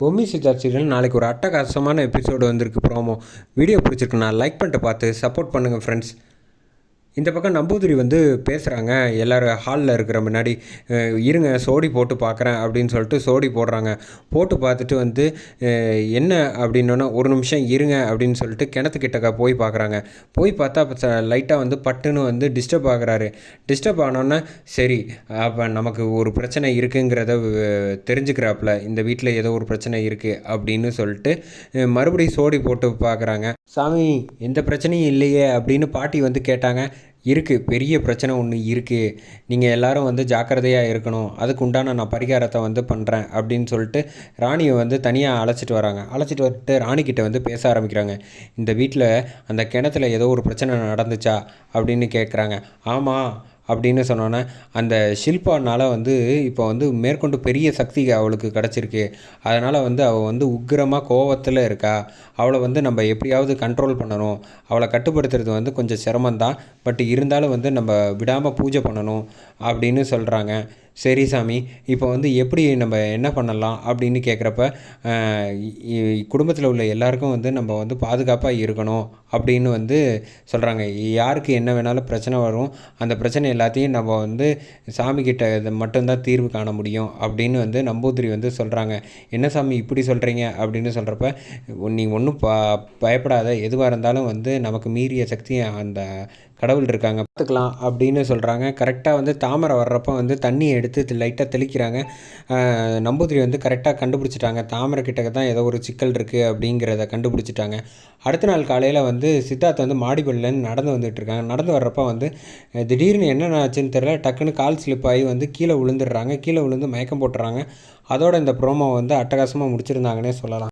Bommi Siddharth serial நாளைக்கு ஒரு அட்டகாசமான எபிசோடு வந்திருக்கு ப்ரோமோ வீடியோ பிடிச்சிருக்கு நான் லைக் பண்ணிட்டு பார்த்து சப்போர்ட் பண்ணுங்கள் ஃப்ரெண்ட்ஸ் இந்த பக்கம் நம்பூதிரி வந்து பேசுகிறாங்க எல்லோரும் ஹாலில் இருக்கிற முன்னாடி இருங்க சோடி போட்டு பார்க்குறேன் அப்படின்னு சொல்லிட்டு சோடி போடுறாங்க. போட்டு பார்த்துட்டு வந்து என்ன அப்படின்னோன்னா ஒரு நிமிஷம் இருங்க அப்படின்னு சொல்லிட்டு கிணத்துக்கிட்டக்க போய் பார்க்குறாங்க போய் பார்த்தா லைட்டாக வந்து பட்டுன்னு வந்து டிஸ்டர்ப் ஆகுறாரு. டிஸ்டர்ப் ஆனோன்னே சரி அப்போ நமக்கு ஒரு பிரச்சனை இருக்குங்கிறத தெரிஞ்சுக்கிறாப்புல. இந்த வீட்டில் ஏதோ ஒரு பிரச்சனை இருக்குது அப்படின்னு சொல்லிட்டு மறுபடியும் சோடி போட்டு பார்க்குறாங்க சாமி எந்த பிரச்சனையும் இல்லையே அப்படின்னு பாட்டி வந்து கேட்டாங்க. இருக்குது பெரிய பிரச்சனை ஒன்று இருக்குது நீங்கள் எல்லாரும் வந்து ஜாக்கிரதையாக இருக்கணும். அதுக்கு உண்டான நான் பரிகாரத்தை வந்து பண்ணுறேன் அப்படின்னு சொல்லிட்டு ராணியை வந்து தனியாக அழைச்சிட்டு வராங்க. அழைச்சிட்டு வந்துட்டு ராணிக்கிட்ட வந்து பேச ஆரம்பிக்கிறாங்க. இந்த வீட்டில் அந்த கிணத்துல ஏதோ ஒரு பிரச்சனை நடந்துச்சா அப்படின்னு கேட்குறாங்க ஆமாம் அப்படின்னு சொன்னோன்னே அந்த ஷில்பானால் வந்து இப்போ வந்து மேற்கொண்டு பெரிய சக்தி அவளுக்கு கிடச்சிருக்கு. அதனால் வந்து அவள் வந்து உக்கிரமாக கோவத்தில் இருக்கா. அவளை வந்து நம்ம எப்படியாவது கண்ட்ரோல் பண்ணணும். அவளை கட்டுப்படுத்துறது வந்து கொஞ்சம் சிரமந்தான் பட் இருந்தாலும் வந்து நம்ம விடாமல் பூஜை பண்ணணும் அப்படின்னு சொல்கிறாங்க சரி சாமி இப்போ வந்து எப்படி நம்ம என்ன பண்ணலாம் அப்படின்னு கேட்குறப்ப குடும்பத்தில் உள்ள எல்லாருக்கும் வந்து நம்ம வந்து பாதுகாப்பாக இருக்கணும் அப்படின்னு வந்து சொல்கிறாங்க யாருக்கு என்ன வேணாலும் பிரச்சனை வரும் அந்த பிரச்சனை எல்லாத்தையும் நம்ம வந்து சாமிக்கிட்ட இது மட்டும்தான் தீர்வு காண முடியும் அப்படின்னு வந்து நம்பூதிரி வந்து சொல்கிறாங்க என்ன சாமி இப்படி சொல்கிறீங்க அப்படின்னு சொல்கிறப்ப நீ ஒன்றும் ப பயப்படாத. எதுவாக இருந்தாலும் வந்து நமக்கு மீறிய சக்தி அந்த கடவுள் இருக்காங்க பார்த்துக்கலாம் அப்படின்னு சொல்கிறாங்க கரெக்டாக வந்து தாமரை வர்றப்போ வந்து தண்ணியை எடுத்து லைட்டாக தெளிக்கிறாங்க. நம்பூதிரி வந்து கரெக்டாக கண்டுபிடிச்சிட்டாங்க. தாமரை கிட்டக்க தான் ஏதோ ஒரு சிக்கல் இருக்குது அப்படிங்கிறத கண்டுபிடிச்சிட்டாங்க. அடுத்த நாள் காலையில் வந்து சித்தார்த் வந்து மாடிப்பள்ளிலேருந்து நடந்து வந்துட்டு இருக்காங்க. நடந்து வர்றப்போ வந்து திடீர்னு என்னென்ன ஆச்சுன்னு தெரியல. டக்குன்னு கால் ஸ்லிப் ஆகி வந்து கீழே விழுந்துடுறாங்க. கீழே விழுந்து மயக்கம் போட்டுறாங்க. அதோட இந்த ப்ரோமோ வந்து அட்டகாசமாக முடிச்சிருந்தாங்கன்னே சொல்லலாம்.